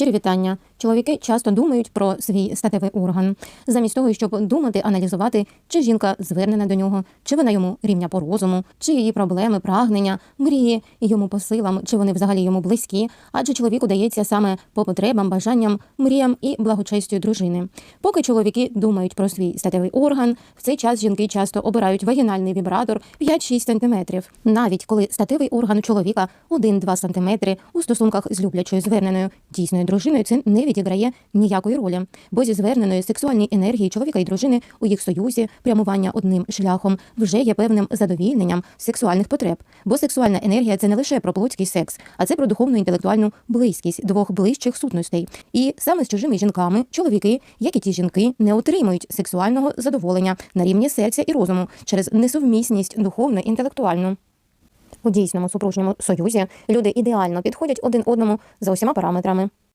Щирі вітання. Чоловіки часто думають про свій статевий орган, замість того, щоб думати, аналізувати, чи жінка звернена до нього, чи вона йому рівня по розуму, чи її проблеми, прагнення, мрії йому по силам, чи вони взагалі йому близькі. Адже чоловіку дається саме по потребам, бажанням, мріям і благочестю дружини. Поки чоловіки думають про свій статевий орган, в цей час жінки часто обирають вагінальний вібратор 5-6 см. Навіть коли статевий орган чоловіка 1-2 см у стосунках з люблячою зверненою дійсною дружиною, це не відіграє ніякої ролі, бо зі зверненої сексуальної енергії чоловіка і дружини у їх союзі прямування одним шляхом вже є певним задовільненням сексуальних потреб. Бо сексуальна енергія це не лише про плотський секс, а це про духовну інтелектуальну близькість двох ближчих сутностей. І саме з чужими жінками чоловіки, як і ті жінки, не отримують сексуального задоволення на рівні серця і розуму через несовмісність духовно інтелектуальну. У дійсному супружньому союзі люди ідеально підходять один одному за усіма параметрами.